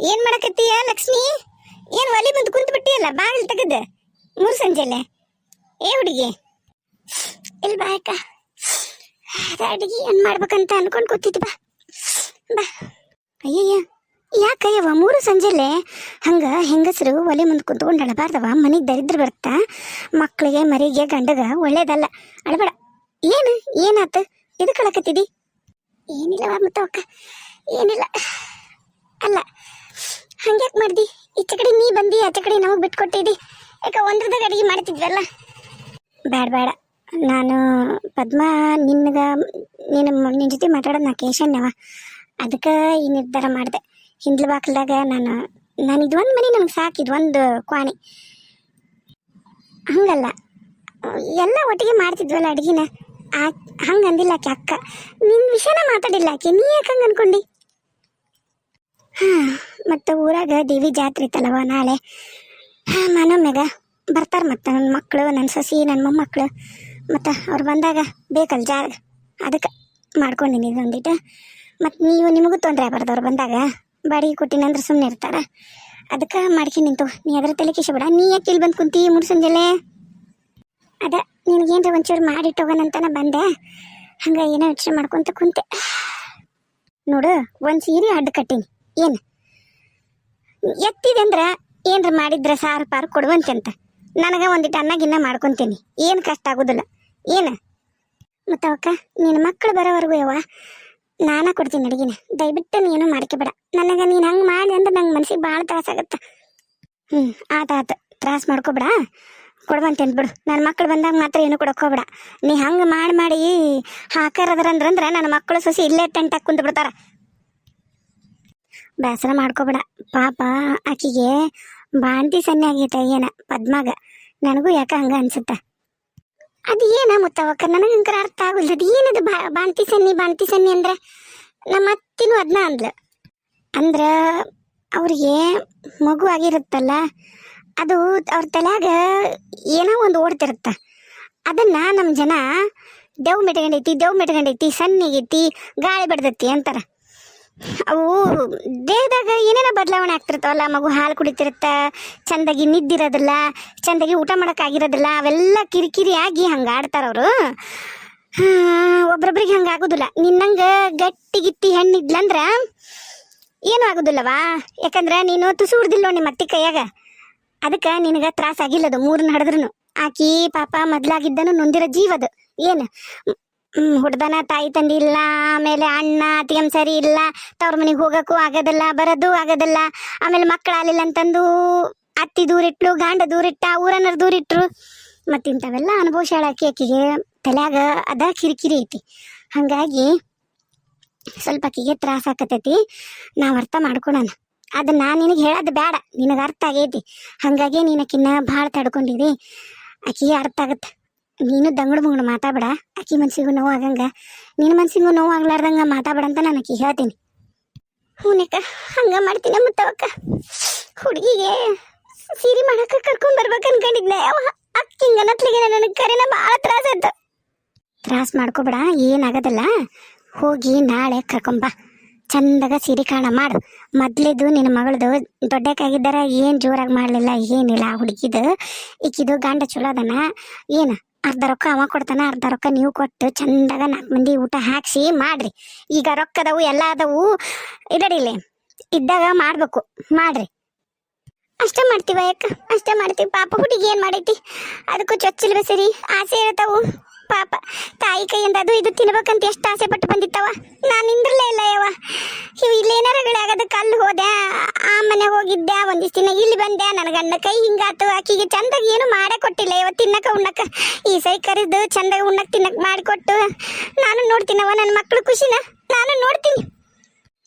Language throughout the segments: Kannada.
ಏನ್ ಮಾಡಕತ್ತೀಯ, ಲಕ್ಷ್ಮಿ? ಏನ್ ಒಲಿ ಬಂದು ಕುಂತ ಬಿಟ್ಟಿಯಲ್ಲ ಬಾಗಿಲು ಮೂರು ಸಂಜೆಲೆ. ಏ ಹುಡುಗಿ? ಇಲ್ಲಿ ಬಾ ಅಕ್ಕ. ಅಡಿಗೆ ಏನ್ ಮಾಡ್ಬೇಕಂತ ಅನ್ಕೊಂಡ್ ಕೂತಿದ್ದೆ ಬಾ. ಬಾ. ಅಯ್ಯಯ್ಯ ಯಾಕಯ್ಯವ ಮೂರು ಸಂಜೆಲೆ ಹಂಗ ಹೆಂಗಸರು ಒಲೆ ಮುಂದೆ ಕುಂತ್ಕೊಂಡು ಅಳಬಾರ್ದವ ಮನೆಗೆ ದರಿದ್ರ ಬರ್ತಾ ಮಕ್ಕಳಿಗೆ ಮರಿಗೆ, ಗಂಡಗ ಒಳ್ಳೇದಲ್ಲ. ಅಳಬೇಡ. ಏನು? ಏನಾತ? ಇದಕ್ಕೆ ಅಳಕತ್ತಿದಿ? ಏನಿಲ್ಲವ ಅಕ್ಕ. ಏನಿಲ್ಲ. ಅಲ್ಲ ಹಂಗ್ಯಾಕ್ ಮಾಡ್ದಿ? ಈಚೆ ಕಡೆ ನೀ ಬಂದಿ ಆಚೆ ಕಡೆ ನಮಗೆ ಬಿಟ್ಕೊಟ್ಟಿದ್ದಿ. ಯಾಕೆ ಒಂದ್ರದಾಗ ಅಡುಗೆ ಮಾಡ್ತಿದ್ವಲ್ಲ? ಬೇಡ ಬೇಡ ನಾನು ಪದ್ಮ ನಿನ್ನಗ ನಿನ್ನ ನಿನ್ನ ಜೊತೆ ಮಾತಾಡೋದು ನಾ ಕೇಶನ್ಯವ ಅದಕ್ಕೆ ಈ ನಿರ್ಧಾರ ಮಾಡಿದೆ. ಹಿಂದ್ಲು ಬಾಕ್ಲದಾಗ ನಾನು ನಾನು ಇದೊಂದು ಮನೆ ನನಗೆ ಸಾಕು ಇದೊಂದು ಕ್ವಾಣಿ. ಹಂಗಲ್ಲ. ಎಲ್ಲ ಒಟ್ಟಿಗೆ ಮಾಡ್ತಿದ್ವಲ್ಲ ಅಡುಗೆನ? ಆ, ಹಂಗೆ ಅಂದಿಲ್ಲ ಆಕೆ ಅಕ್ಕ. ನಿನ್ನ ವಿಷಯನ ಮಾತಾಡಿಲ್ಲ ಆಕೆ. ನೀ ಯಾಕೆ ಹಂಗೆ ಅನ್ಕೊಂಡಿ? ಹಾಂ. ಮತ್ತು ಊರಾಗ ದೇವಿ ಜಾತ್ರೆ ಐತಲ್ಲವ ನಾಳೆ. ಮನೊಮ್ಮೆಗ ಬರ್ತಾರೆ ಮತ್ತು ನನ್ನ ಮಕ್ಕಳು ನನ್ನ ಸೊಸಿ ನನ್ನ ಮೊಮ್ಮಕ್ಕಳು ಮತ್ತು ಅವ್ರು ಬಂದಾಗ ಬೇಕಲ್ಲ ಜಾಗ ಅದಕ್ಕೆ ಮಾಡ್ಕೊಂಡಿನಿ ಇದೊಂದಿಟ್ಟು ಮತ್ತು ನೀವು ನಿಮಗೂ ತೊಂದರೆ ಆಗ್ಬಾರ್ದು ಅವ್ರು ಬಂದಾಗ. ಬಾಡಿಗೆ ಕೊಟ್ಟಿನಂದ್ರೆ ಸುಮ್ಮನೆ ಇರ್ತಾರೆ. ಅದಕ್ಕೆ ಮಾಡ್ಕೊಂಡು ನಿಂತು. ನೀ ಅದ್ರ ತಲೆ ಕಿಶಬೇಡ ನೀ ಯಾಕೆ ಇಲ್ಲಿ ಬಂದು ಕುಂತಿ ಮುಡ್ಸಂಜಲೆ ಅದ ನಿನಗೇನು ಒಂಚೂರು ಮಾಡಿಟ್ಟೋಗೋಣಂತನ ಬಂದೆ. ಹಂಗೆ ಏನೋ ಯೋಚನೆ ಮಾಡ್ಕೊತ ಕುಂತೆ. ನೋಡು, ಒಂದು ಸೀರೆ ಅಡ್ಡ ಕಟ್ಟೀನಿ. ಏನು? ಎತ್ತಿದೆ ಅಂದ್ರ ಏನ್ರ ಮಾಡಿದ್ರ ಸಾರು ಪಾರು ಕೊಡುವಂತೆ ನನಗೆ ಒಂದಿಟ್ಟು ಅನ್ನ ಗಿನ್ನ ಮಾಡ್ಕೊಂತೀನಿ. ಏನು ಕಷ್ಟ ಆಗೋದಿಲ್ಲ. ಏನು? ಮತ್ತು ಅವಕ್ಕ, ನಿನ್ನ ಮಕ್ಕಳು ಬರೋವರೆಗೂ ಯವ್ವ, ನಾನ ಕೊಡ್ತೀನಿ ಅಡುಗೆನ. ದಯವಿಟ್ಟು ನೀನು ಮಾಡ್ಕೊಬೇಡ. ನನಗೆ ನೀನು ಹಂಗೆ ಮಾಡಿ ಅಂದ್ರೆ ನಂಗೆ ಮನ್ಸಿಗೆ ಭಾಳ ತ್ರಾಸಾಗತ್ತೆ ಹ್ಞೂ ಆತ ಆತ. ತ್ರಾಸ ಮಾಡ್ಕೊಬೇಡ. ಕೊಡುವಂತೇನು ಬಿಡು. ನನ್ನ ಮಕ್ಕಳು ಬಂದಾಗ ಮಾತ್ರ ಏನು ಕೊಡಕ್ಕೆ ಹೋಗ್ಬೇಡ. ನೀ ಹಂಗೆ ಮಾಡಿ ಮಾಡಿ ಹಾಕರದ್ರಂದ್ರಂದ್ರೆ ನನ್ನ ಮಕ್ಕಳು ಸೊಸಿ ಇಲ್ಲೇ ಟೆಂಟಾಗಿ ಕುಂತು ಬಿಡ್ತಾರ ಬೇಸರ ಮಾಡ್ಕೋಬೇಡ. ಪಾಪ ಆಕಿಗೆ ಬಾಂತಿ ಸನ್ನೆ ಆಗೈತೆ ಏನ ಪದ್ಮಾಗ. ನನಗೂ ಯಾಕ ಹಂಗ ಅನ್ಸುತ್ತ? ಅದು ಏನ ಮುತ್ತವಕ್ಕ ನನಗಂಕರ ಅರ್ಥ ಆಗುಲ್ಲ ಅದು ಏನದು ಬಾಂತಿ ಸನ್ನಿ ಬಾಂತಿ ಸನ್ನಿ ಅಂದ್ರೆ? ನಮ್ಮ ಅತ್ತಿನೂ ಅದನ್ನ ಅಂದ್ಲು. ಅಂದ್ರ ಅವ್ರಿಗೆ ಮಗು ಆಗಿರುತ್ತಲ್ಲ, ಅದು ಅವ್ರ ತಲೆಯಾಗ ಏನೋ ಒಂದು ಓಡ್ತಿರುತ್ತ. ಅದನ್ನ ನಮ್ಮ ಜನ ದೇವ್ ಮೆಟ್ಕೊಂಡೈತಿ ದೇವ್ ಮೆಟ್ಕೊಂಡೈತಿ ಸಣ್ಣಗೈತಿ ಗಾಳಿ ಬಡ್ದೈತಿ ಅಂತಾರ. ಅವು ದೇಹದಾಗ ಏನೇನೋ ಬದಲಾವಣೆ ಆಗ್ತಿರ್ತಾವಲ್ಲ, ಮಗು ಹಾಲು ಕುಡಿತಿರುತ್ತೆ, ಚಂದಾಗಿ ನಿದ್ದಿರೋದಿಲ್ಲ, ಚಂದಾಗಿ ಊಟ ಮಾಡೋಕ್ಕಾಗಿರೋದಿಲ್ಲ, ಅವೆಲ್ಲ ಕಿರಿಕಿರಿ ಆಗಿ ಹಂಗೆ ಆಡ್ತಾರವರು ಒಬ್ರೊಬ್ರಿಗೆ ಹಂಗೆ ಆಗೋದಿಲ್ಲ. ನಿನ್ನಂಗೆ ಗಟ್ಟಿ ಗಿಟ್ಟಿ ಹೆಣ್ಣಿದ್ಲಂದ್ರ ಏನೂ ಆಗೋದಿಲ್ಲವಾ? ಯಾಕಂದ್ರೆ ನೀನು ತುಸು ಉಡ್ದಿಲ್ಲ ನಿಮ್ಮ ಅತ್ತಿ ಕೈಯಾಗ? ಅದಕ್ಕೆ ನಿನಗೆ ತ್ರಾಸ ಆಗಿಲ್ಲದು ಮೂರನ್ನ ಹಡಿದ್ರು ಆಕಿ ಪಾಪ ಮೊದ್ಲಾಗಿದ್ದನು, ನೊಂದಿರೋ ಜೀವದು ಏನು? ಹುಡ್ದನ ತಾಯಿ ತಂದಿ ಇಲ್ಲ, ಆಮೇಲೆ ಅಣ್ಣ ಅತಿಯಂ ಸರಿ ಇಲ್ಲ, ತವ್ರ ಮನೆಗೆ ಹೋಗಕ್ಕೂ ಆಗೋದಿಲ್ಲ, ಬರೋದು ಆಗೋದಿಲ್ಲ, ಆಮೇಲೆ ಮಕ್ಕಳು ಆಲಿಲ್ಲ ಅಂತಂದು ಅತ್ತಿ ದೂರಿಟ್ಲು ಗಾಂಡ ದೂರಿಟ್ಟ ಊರನ್ನರು ದೂರಿಟ್ರು ಮತ್ತು ಇಂಥವೆಲ್ಲ ಅನುಭವಿಸಾಳಕ್ಕೆ ಆಕಿ ಆಕಿಗೆ ತಲೆಯಾಗ ಅದ ಕಿರಿಕಿರಿ ಐತಿ. ಹಾಗಾಗಿ ಸ್ವಲ್ಪ ಆಕಿಗೆ ತ್ರಾಸ ಆಕತೈತಿ. ನಾವು ಅರ್ಥ ಮಾಡ್ಕೊಳಣ. ಅದ ನಾನು ನಿನಗೆ ಹೇಳೋದು ಬೇಡ ನಿನಗೆ ಅರ್ಥ ಆಗೈತಿ. ಹಾಗಾಗಿ ನೀನು ಆಕಿನ್ನ ಭಾಳ ತಡ್ಕೊಂಡಿದಿ. ಆಕಿಗೆ ಅರ್ಥ ಆಗತ್ತೆ ನೀನು ದಂಗಡ ಮುಂಗಡ ಮಾತಾಡ ಅಕ್ಕಿ ಮನ್ಸಿಗೂ ನೋವು ಆಗಂಗ. ನಿನ್ನ ಮನ್ಸಿಗೂ ನೋವು ಆಗ್ಲಾರ್ದಂಗ ಅಂತ ನಾನು ಅಕ್ಕಿ ಹೇಳ್ತೀನಿ. ಹೂನಕ್ಕ ಹಂಗ ಮಾಡ್ತೀನಿ ಮುತ್ತವಕ್ಕ. ಹುಡುಗಿಗೆ ಸೀರೆ ಮಾಡಕ್ಕೆ ಕರ್ಕೊಂಡ್ ಬರ್ಬೇಕು ಅನ್ಕೊಂಡಿದ್ನೆ. ಅವ ಅಕ್ಕಿಂಗ ನತ್ಲಿಗೆ ನನಗೆ ಕರೆನ ಭಾಳ ತ್ರಾಸ ಆಯ್ತು. ತ್ರಾಸ ಮಾಡ್ಕೋಬೇಡ, ಏನಾಗೋದಿಲ್ಲ. ಹೋಗಿ ನಾಳೆ ಕರ್ಕೊಂಬ ಚಂದಾಗ ಸೀರೆ ಕಾಣ ಮಾಡು. ಮೊದ್ಲಿದ್ದು ನಿನ್ನ ಮಗಳದು ದೊಡ್ಡಕ್ಕಾಗಿದ್ದಾರ, ಏನು ಜೋರಾಗಿ ಮಾಡಲಿಲ್ಲ, ಏನಿಲ್ಲ ಹುಡುಗಿದು. ಈಕಿದು ಗಂಡ ಚಲೋ ಅದನ. ಏನು? ಅರ್ಧ ರೊಕ್ಕ ಅವ ಕೊಡ್ತಾನ, ಅರ್ಧ ರೊಕ್ಕ ನೀವು ಕೊಟ್ಟು ಚಂದಾಗ ನಾಲ್ಕು ಮಂದಿ ಊಟ ಹಾಕ್ಸಿ ಮಾಡ್ರಿ. ಈಗ ರೊಕ್ಕದವು ಎಲ್ಲ ಅದಾವು ಇರಡಿಲಿ ಇದ್ದಾಗ ಮಾಡ್ಬೇಕು, ಮಾಡ್ರಿ. ಅಷ್ಟೇ ಮಾಡ್ತೀವ ಯಾಕ? ಅಷ್ಟೇ ಮಾಡ್ತೀವಿ. ಪಾಪ ಹುಡುಗಿ ಏನು ಮಾಡೈತಿ? ಅದಕ್ಕೂ ಚೊಚ್ಚಲ್ ಸರಿ? ಆಸೆ ಇರ್ತಾವು ಪಾಪ ತಾಯಿ ಕೈಯಿಂದ ಅದು ಇದು ತಿನ್ಬೇಕಂತ ಎಷ್ಟು ಆಸೆ ಪಟ್ಟು ಬಂದಿತ್ತವ? ನಾನು ನಿಂದ್ರಲೇ ಇಲ್ಲ ಯವ ಇವು ಇಲ್ಲೇನಾರ ಆಗದ ಕಲ್ಲು ಹೋದೆ. ಆ ಮನೆ ಹೋಗಿದ್ದೆ, ಒಂದಿಷ್ಟು ದಿನ ಇಲ್ಲಿ ಬಂದೆ. ನನ್ನ ಗಂಡ ಕೈ ಹಿಂಗಾತು. ಆಕಿಗೆ ಚಂದಾಗಿ ಏನು ಮಾಡೇ ಕೊಟ್ಟಿಲ್ಲ ಇವತ್ತು ತಿನ್ನಕ ಉಣ್ಣಕ, ಈ ಸೈ ಕರೆದು ಚಂದಾಗಿ ಉಣ್ಣಕ್ ತಿನ್ನಕ್ ಮಾಡಿಕೊಟ್ಟು. ನಾನು ನೋಡ್ತೀನವ ನನ್ನ ಮಕ್ಕಳು ಖುಷಿನ? ನಾನು ನೋಡ್ತೀನಿ.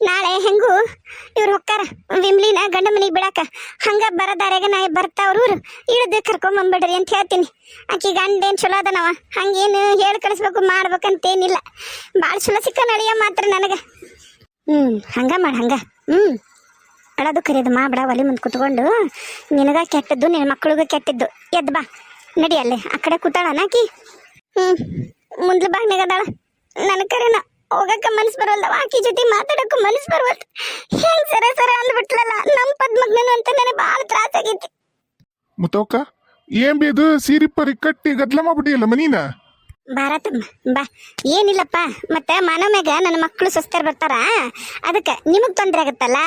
ನಾಳೆ ಹೆಂಗು? ಇವ್ರು ಹೊಕ್ಕಾರ, ವಿಮ್ಲಿನ ಗಂಡ ಮನೆಗೆ ಬಿಡಾಕ. ಹಂಗ ಬರದಾರ್ಯಾಗ ನಾ ಬರ್ತಾವ್ರ ಊರು. ಇಳಿದು ಕರ್ಕೊಂಬಂದ್ಬಿಡ್ರಿ ಅಂತ ಹೇಳ್ತೀನಿ. ಆಕಿ ಗಂಡ ಏನು ಚಲೋ ಅದನವ? ಹಂಗೇನು ಹೇಳಿ ಕಳಿಸ್ಬೇಕು, ಮಾಡ್ಬೇಕಂತೇನಿಲ್ಲ. ಭಾಳ ಚಲೋ ಸಿಕ್ಕ ನಡೆಯ ಮಾತ್ರ ನನಗೆ. ಹ್ಞೂ ಹಂಗ ಮಾಡ, ಹಂಗ. ಹ್ಞೂ ಅಳದು ಕರೆಯೋದು ಮಾಡ್ಬೇಡ ಒಲೆ ಮುಂದೆ ಕುತ್ಕೊಂಡು. ನಿನಗ ಕೆಟ್ಟದ್ದು ನಿನ್ನ ಮಕ್ಕಳಿಗೂ ಕೆಟ್ಟಿದ್ದು. ಎದ್ದು ಬಾ, ನಡಿ ಅಲ್ಲೇ, ಆ ಕಡೆ ಕೂತಾಳ ಆಕಿ ಹ್ಞೂ ಮುಂದ್ಲು ಬಾಗ್ನಾಗ ಅದಾಳ ನನ್ನ ಕರೆನ ಹೋಗಕ್ಕ ಮನಸ್ಸು ಬರೋಲ್ಲ ಆಕಿ ಜೊತೆ ಮಾತಾಡೋಕ್ಕೂ ಮನಸ್ಸು ಬರೋಲ್ಲ ಹೆಂಗ್ ಸರ ಸರ ಅಂದ್ಬಿಟ್ಲಲ್ಲ ನಮ್ಮ ಪದ್ಮಗ್ನನು ಅಂತ ನನಗೆ ಭಾಳ ತ್ರಾಸ ಆಗೈತಿ. ಮುತ್ತವಕ್ಕ ಏನ್ ಅದು ಸೀರಿ ಕಟ್ಟಿ ಗದ್ಲ ಮಾಡ್ಬಿಟ್ಟಿಯಲ್ಲ ಮನೀನ? ಭಾರತಮ್ಮ ಬಾ. ಏನಿಲ್ಲಪ್ಪ, ಮತ್ತೆ ಮನಮ್ಯಾಗ ನನ್ನ ಮಕ್ಕಳು ಸ್ವಸ್ಥರು ಬರ್ತಾರ. ಅದಕ್ಕೆ ನಿಮಗೆ ತೊಂದರೆ ಆಗುತ್ತಲ್ಲ?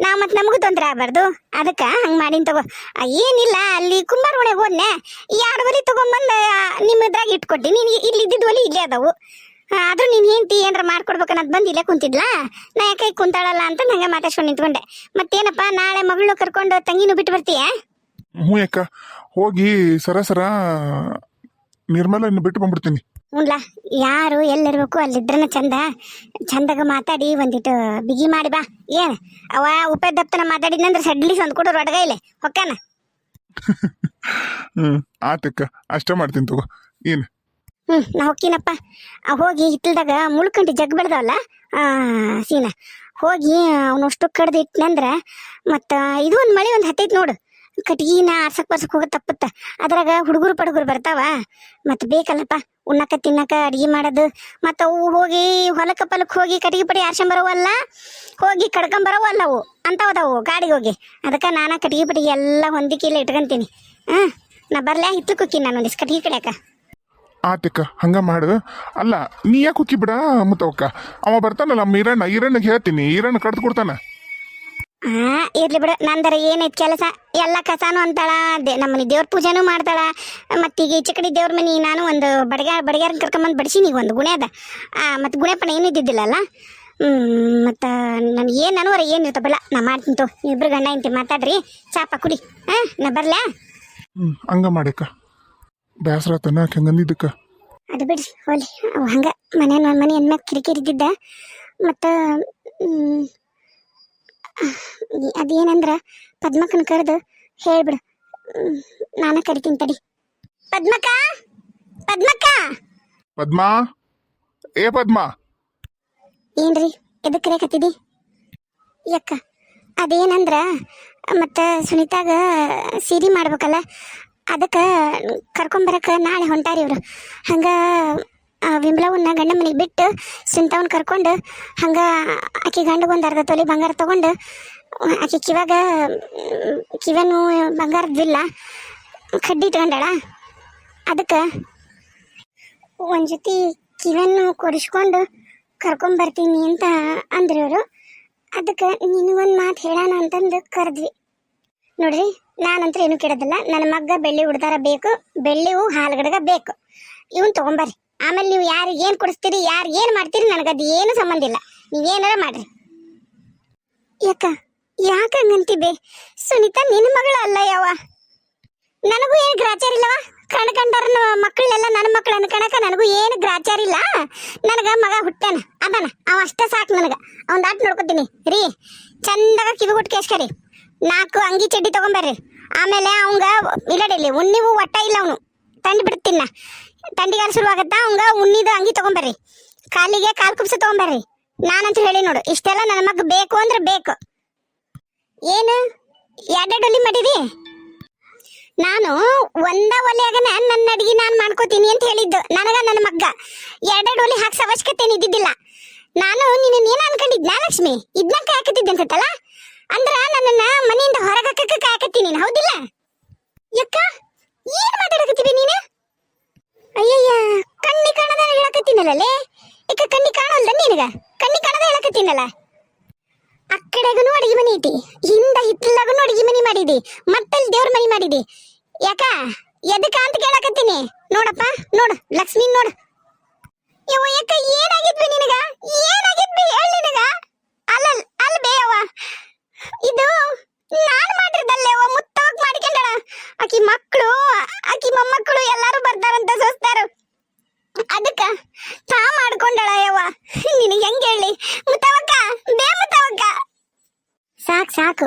ನಾ ಮತ್ತೆ ನಮಗೂ ತೊಂದರೆ ಆಗಬಾರ್ದು. ಅದಕ್ಕೆ ಹಂಗೆ ಮಾಡಿನ ತಗೋ. ಏನಿಲ್ಲ, ಅಲ್ಲಿ ಕುಂಬಾರ ಒಳಗೆ ಹೋದ್ನೆ. ಎರಡು ಒಲಿ ತೊಗೊಂಬಂದು ನಿಮ್ಮದ್ರಾಗ ಇಟ್ಕೊಟ್ಟಿ ನೀನು ಇಲ್ಲಿ ಇದ್ದಿದ್ದು ಒಲಿ ಇಲ್ಲೇ ಅದಾವು. ಆದರೂ ನೀನು ಹೆಂಡತಿ ಏನಾರ ಮಾಡ್ಕೊಡ್ಬೇಕನ್ನೋದು ಬಂದು ಇಲ್ಲೇ ಕುಂತಿದ್ಲಾ? ನಾ ಯಾಕೆ ಕುಂತಾಳಲ್ಲ ಅಂತ ನಂಗೆ ಮಾತಾಡ್ಸ್ಕೊಂಡು ನಿಂತ್ಕೊಂಡೆ. ಮತ್ತೇನಪ್ಪ, ನಾಳೆ ಮಗಳು ಕರ್ಕೊಂಡು ತಂಗಿನೂ ಬಿಟ್ಟು ಬರ್ತೀಯಾ? ಹ್ಞೂ ಅಕ್ಕ. ಹೋಗಿ ಸರ ಸರ ನಿರ್ಮಲನ್ನು ಬಿಟ್ಟು ಬಂದ್ಬಿಡ್ತೀನಿ. ಹ್ಞೂನ್ಲ ಯಾರು ಎಲ್ಲಿರ್ಬೇಕು ಅಲ್ಲಿದ್ರನ ಚಂದ ಚಂದಾಗ ಮಾತಾಡಿ ಒಂದಿಟ್ಟು ಬಿಗಿ ಮಾಡಿ ಬಾ. ಏನು ಅವ ಉಪೇದಪ್ತನ ಮಾತಾಡಿದ್ನಂದ್ರೆ ಸಡ್ಲಿ ಸಂದ್ ಕೊಡೋರು ಒಡಗ ಇಲ್ಲಿ ಹೊಕ್ಕಾನ ಹ್ಞೂ ಆತಕ್ಕ ಅಷ್ಟೇ ಮಾಡ್ತೀನಿ ತಗೋ ಏನು ಹ್ಞೂ ನಾ ಹೊಕ್ಕಿನಪ್ಪ. ಆ ಹೋಗಿ ಹಿತ್ತಲ್ದಾಗ ಮುಳ್ಕಂಡು ಜಗ್ ಬೆಳ್ದವಲ್ಲ ಸೀನ ಹೋಗಿ ಅವನಷ್ಟು ಕಡ್ದು ಇಟ್ನಂದ್ರೆ ಮತ್ತು ಇದು ಒಂದು ಮಳೆ ಒಂದು ಹತ್ತೈತೆ ನೋಡು. ಕಟ್ಗಿನ ಆರ್ಸಕ್ ಬರ್ಸಕ್ ಹೋಗ ತಪ್ಪುತ್ತ. ಅದ್ರಾಗ ಹುಡುಗರು ಪಡುಗರು ಬರ್ತಾವ. ಮತ್ತೆ ಬೇಕಲ್ಲಪ್ಪ ಉಣ್ಣಕ ತಿನ್ನಕ ಅಡ್ಗೆ ಮಾಡೋದು. ಮತ್ತು ಅವು ಹೋಗಿ ಹೊಲಕ್ಕೆ ಪಲಕ್ಕೆ ಹೋಗಿ ಕಟ್ಗೆ ಪಡಿ ಆರ್ಸಂಬರವಲ್ಲ ಹೋಗಿ ಕಡ್ಕೊಂಬರವಲ್ಲ ಅವು. ಅಂಥವದವು ಗಾಡಿಗೆ ಹೋಗಿ. ಅದಕ್ಕೆ ನಾನು ಕಟ್ಗೆ ಪಡಿ ಎಲ್ಲ ಹೊಂದಿಕೆಲ್ಲ ಇಟ್ಕೊಂತೀನಿ. ಹಾಂ ನಾ ಹಿತ್ತು ಕುಕ್ಕಿ ನಾನು ಒಂದಿಷ್ಟು ಕಟ್ಗೆ ಕಡಿಯಾಕ. ಆತಕ್ಕ ಹಂಗ ಮಾಡು. ಅಲ್ಲ, ನೀ ಯಾಕೆ ಕುಕ್ಕಿ ಬಿಡ ಮುತ್ತವಕ್ಕ ಅವ ಬರ್ತಾನಲ್ಲ ನಮ್ಮ ಈರಣ್ಣ, ಈರಣ್ಣಗೆ ಹೇಳ್ತೀನಿ, ಈರಣ್ಣ ಕಡ್ದು ಕೊಡ್ತಾನ. ಆ ಇರ್ಲಿ ಬಿಡು. ನಂದರ ಏನೈತ್ ಕೆಲಸ? ಎಲ್ಲ ಕಸಾನು ಅಂತಾಳ. ದೇ ನಮ್ಮನೆ ದೇವ್ರ ಪೂಜೆನೂ ಮಾಡ್ತಾಳ. ಮತ್ತೀಗ ಈಚೆ ಕಡೆ ದೇವ್ರ ಮನೆ ನಾನು ಒಂದು ಬಡಗ ಬಡಗ್ಯಾರ ಕರ್ಕೊಂಬಂದು ಬಡಿಸೀನಿ ಈಗ ಒಂದು ಗುಣೆ ಅದ ಆ ಮತ್ತು ಗುಣೆಪಣ ಏನು ಇದ್ದಿದ್ದಿಲ್ಲಲ್ಲ? ಮತ್ತು ನನಗೆ ಏನು ನನವರ ಏನು ಇರ್ತಬಲ್ಲ ನಾ ಮಾಡ್ತೀನಿ ತೋ. ಇಬ್ರು ಗಂಡ ಇಂತಿ ಮಾತಾಡ್ರಿ. ಚಾಪ ಕುಡಿ. ಹಾಂ ನಾ ಬರ್ಲಾ ಹ್ಞೂ ಹಂಗ ಮಾಡಕ್ಕ. ಬೇಸರ ತನ ಹಂಗಂದಿದ್ದಕ್ಕ ಅದು ಬಿಡ್ರಿ ಹೋಲಿ ಅವ್ ಹಂಗೆ ಮನೆ ಮನೆ ಅನ್ಮ್ಯಾಗ ಕಿರಿಕಿರಿ ಇದ್ದಿದ್ದ. ಮತ್ತು ಅದೇನಂದ್ರೆ ಪದ್ಮಕ್ಕನ ಕರೆದು ಹೇಳ್ಬಿಡು. ನಾನು ಕರಿತೀನಿ ತಡಿ. ಪದ್ಮಕ್ಕ? ಪದ್ಮಕ್ಕ? ಪದ್ಮ? ಏ ಪದ್ಮಾ? ಏನ್ರಿ ಎದಕ್ಕೆ ಕರೆಯಕತ್ತಿದಿ ಯಕ್ಕ ಅದೇನಂದ್ರ ಮತ್ತು ಸುನೀತಾಗ ಸೀರೆ ಮಾಡ್ಬೇಕಲ್ಲ ಅದಕ್ಕೆ ಕರ್ಕೊಂಬರಕ್ಕೆ ನಾಳೆ ಹೊಂಟಾರಿ ಇವರು. ಹಂಗೆ ವಿಮಲವನ್ನ ಗಂಡ ಮನೆಗೆ ಬಿಟ್ಟು ಸಿಂತವನ್ ಕರ್ಕೊಂಡು ಹಂಗೆ ಆಕೆ ಗಂಡಗೊಂದು ಅರ್ಧ ತೊಲೆ ಬಂಗಾರ ತಗೊಂಡು, ಆಕೆ ಕಿವಾಗ, ಕಿವನು ಬಂಗಾರದಿಲ್ಲ ಕಡ್ಡಿ ಇಟ್ಕೊಂಡಾಳ ಅದಕ್ಕೆ ಒಂದು ಜೊತೆ ಕಿವನ್ನು ಕೊಡಿಸ್ಕೊಂಡು ಕರ್ಕೊಂಬರ್ತೀನಿ ಅಂತ ಅಂದ್ರು ಇವರು. ಅದಕ್ಕೆ ನಿನಗೊಂದು ಮಾತು ಹೇಳೋಣ ಅಂತಂದು ಕರೆದ್ವಿ. ನೋಡ್ರಿ, ನಾನಂತ್ರ ಏನು ಕೇಳೋದಿಲ್ಲ. ನನ್ನ ಮಗ್ಗ ಬೆಳ್ಳಿ ಉಡ್ದಾರ ಬೇಕು ಬೆಳ್ಳಿ ಹೂ ಹಾಲ್ಗಡಗ ಬೇಕು. ಇವನ್ ತಗೊಂಬರ್ರಿ ಆಮೇಲೆ ನೀವು ಯಾರಿಗೆ ಏನು ಕೊಡಿಸ್ತೀರಿ, ಯಾರು ಏನು ಮಾಡ್ತೀರಿ ನನಗದು ಏನು ಸಂಬಂಧ ಇಲ್ಲ. ನೀವೇನಾರ ಮಾಡ್ರಿ. ಯಾಕ? ಯಾಕ ಹಂಗಂತಿದ್ದೆ? ಸುನೀತಾ ನಿನ್ನ ಮಗಳು ಅಲ್ಲ ಯಾವ ನನಗೂ ಏನು ಗ್ರಾಚಾರ ಇಲ್ಲವ ಕಣ್ಕಂಡರ ಮಕ್ಕಳೆಲ್ಲ ನನ್ನ ಮಕ್ಕಳು ಅನ್ಕಣಕ ನನಗೂ ಏನು ಗ್ರಾಚಾರ ಇಲ್ಲ. ನನಗೆ ಮಗ ಹುಟ್ಟಾನ ಅದನ. ಅವ ಅಷ್ಟೇ ಸಾಕು ನನಗೆ. ಅವ್ನ ದಾಟ್ ನೋಡ್ಕೊತೀನಿ. ರೀ, ಚಂದಾಗ ಕಿವಿಗುಟ್ ಕೇಸ್ಕರಿ. ನಾಲ್ಕು ಅಂಗಿ ಚಡ್ಡಿ ತಗೊಂಬರ್ರಿ. ಆಮೇಲೆ ಅವಂಗ ಇಲ್ಲಡಿಲಿ ಉಣ್ಣಿವು ಒಟ್ಟ ಇಲ್ಲ ಅವನು. ತಂದು ಬಿಡ್ತೀನಿ ನಾ ತಂಡಿಗಾರ ಶುರುವಾಗತ್ತಾ ಹಂಗ ಉಣ್ಣಿದ ಅಂಗಿ ತಗೊಂಬರ್ರಿ. ಕಾಲಿಗೆ ಕಾಲ್ ಕುಪ್ಸ ತಗೊಂಬರ್ರಿ. ನಾನಂತ ಹೇಳಿ ನೋಡು, ಇಷ್ಟೆಲ್ಲ ನನ್ನ ಮಗ ಬೇಕು ಅಂದ್ರೆ ಬೇಕು. ಏನು? ಎರಡೆರಡು ಒಲಿ ಮಾಡಿರಿ ನಾನು ಒಂದ ಒಲೆಯಾಗನ ನನ್ನ ಅಡಿಗೆ ನಾನು ಮಾಡ್ಕೋತೀನಿ ಅಂತ ಹೇಳಿದ್ದು. ನನಗ ನನ್ನ ಮಗ್ಗ. ಎರಡೆರಡು ಒಲೆ ಹಾಕ್ಸ ಅವಶ್ಯಕತೆ ಇದ್ದಿದ್ದಿಲ್ಲ. ನಾನು ನಿನ್ನ ಏನ್ ಅನ್ಕೊಂಡಿದ್ನ ಲಕ್ಷ್ಮಿ? ಇದನ್ನ ಕಾಯಕತ್ತಿದ್ದೆ ಅನ್ಸತ್ತಲ್ಲ ಅಂದ್ರ ನನ್ನನ್ನ ಮನೆಯಿಂದ ಹೊರಗಕ್ಕ ಕಾಯಕತ್ತೀನಿ ನೀನು ಹೌದಿಲ್ಲ ಯಕ್ಕ ಏನ್ ಮಾತಾಡಕತ್ತೀವಿ ನೀನು ಅಯ್ಯಯ್ಯ ಕಣ್ಣಿ ಕಾಣದ ಹೇಳಕತ್ತೀನಲ್ಲೇ ಈಗ ಕಣ್ಣಿ ಕಾಣಲ್ದ ನಿನಗ? ಕಣ್ಣಿ ಕಾಣದ ಹೇಳಕತ್ತೀನಲ್ಲ ಆ ಕಡೆಗೂ ಅಡಿಗೆ ಮನಿ ಐತಿ. ಹಿಂದ ಹಿತ್ತಲಾಗೂ ಅಡಿಗೆ ಮನಿ ಮಾಡಿದಿ. ಮತ್ತಲ್ಲಿ ದೇವ್ರ ಮನೆ ಮಾಡಿದಿ. ಯಾಕ? ಎದಕ ಅಂತ ಕೇಳಕತ್ತೀನಿ. ನೋಡಪ್ಪ, ನೋಡು. ಲಕ್ಷ್ಮಿ, ನೋಡು. ಯವ್ವ ಯಾಕ ಏನಾಗಿದ್ವಿ ನಿನಗ? ಏನಾಗಿದ್ವಿ ಹೇಳಿ ನಿನಗ? ಅಲ್ಲ ಅಲ್ಲ ಬೇಯವ್ವ ಇದು ನಾನು ಮಾಡಿರ್ದಲ್ಲೇ ಅವ್ವ ಮುತ್ತವಾಗಿ ಮಾಡ್ಕೊಂಡಳ. ಆಕಿ ಮಕ್ಕಳು ಆಕಿ ಮೊಮ್ಮಕ್ಕಳು ಎಲ್ಲಾರು ಬರ್ತಾರಂತ ಸೋಸ್ತಾರು. ಅದಕ್ಕ ತಾ ಮಾಡ್ಕೊಂಡಳ ಯವ್ವ. ನಿನಗೆ ಹೆಂಗ್ ಹೇಳಿ? ಮುತ್ತವಕ್ಕ ಬೇ ಮುತ್ತವಕ್ಕ ಸಾಕ್, ಸಾಕು.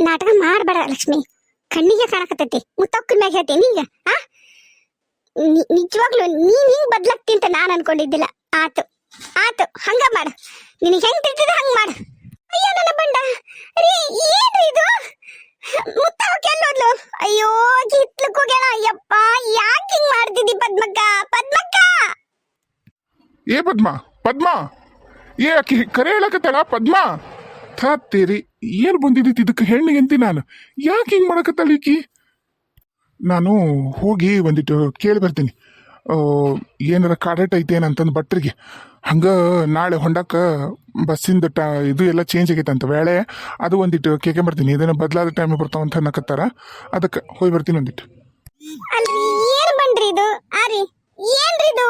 ನಾಟಕ ಮಾಡಬೇಡ ಲಕ್ಷ್ಮಿ. ಕಣ್ಣಿಗೆ ಕಾಣಕತ್ತೈತಿ. ಮುತ್ತಕ್ಕನ ಮ್ಯಾಗ ಹೇಳ್ತೀನಿ ಈಗ ಆ? ನಿಜವಾಗ್ಲೂ ನೀನ್ ಹಿಂಗ್ ಬದ್ಲಾಗ್ತಿ ಅಂತ ನಾನು ಅನ್ಕೊಂಡಿದ್ದಿಲ್ಲ. ಆತು ಆತು, ಹಂಗ ಮಾಡ. ನಿನಗೆ ಹೆಂಗ್ ತಿಳ್ತಿದ ಹಂಗ ಮಾಡು. ಅಯ್ಯೋ, ನನ್ನ ಬಂಡ. ರೀ, ಏನ್ರಿ ಇದು ಮುತ್ತವಕ್ಕೆ ಎಲ್ಲೋದ್ಲು ಅಯ್ಯೋ ಕಿತ್ಲಕ್ ಹೋಗ್ಯಾಳ ಅಯ್ಯಪ್ಪ ಯಾಕೆ ಹಿಂಗ್ ಮಾಡ್ತಿದ್ದಿ ಪದ್ಮಕ್ಕ ಪದ್ಮಕ್ಕ ಏ ಪದ್ಮ ಪದ್ಮ! ಏ ಆಕಿ ಕರೆ ಹೇಳಕತ್ತಳ, ಪದ್ಮ! ಥತ್ತೇರಿ ಏನು ಬಂದಿದ್ದಿತ್ತು ಇದಕ್ಕೆ ಹೆಣ್ಣು ಅಂತಿ ನಾನು? ಯಾಕೆ ಹಿಂಗೆ ಮಾಡಕತ್ತಾಳ ಈಕಿ? ನಾನು ಹೋಗಿ ಒಂದಿಟ್ಟು ಕೇಳಿ ಬರ್ತೀನಿ. ಏನಾರ ಕಾಡಟ್ ಐತೆ ಏನಂತಂದು ಭಟ್ರಿಗೆ. ಹಂಗೆ ನಾಳೆ ಹೊಂಡಕ್ಕೆ ಬಸ್ಸಿಂದ ಟ, ಇದು ಎಲ್ಲ ಚೇಂಜ್ ಆಗೈತೆ ಅಂತ ವೇಳೆ ಅದು ಒಂದಿಟ್ಟು ಕೇಕೆ ಬರ್ತೀನಿ. ಇದನ್ನು ಬದಲಾದ ಟೈಮ್ ಬರ್ತಾವಂತ ಅನ್ನಕತ್ತಾರ. ಅದಕ್ಕೆ ಹೋಗಿ ಬರ್ತೀನಿ ಒಂದಿಟ್ಟು. ಅಲ್ರಿ, ಏನು ಬನ್ರಿ ಇದು? ಆರಿ ಏನ್ರಿ ಇದು?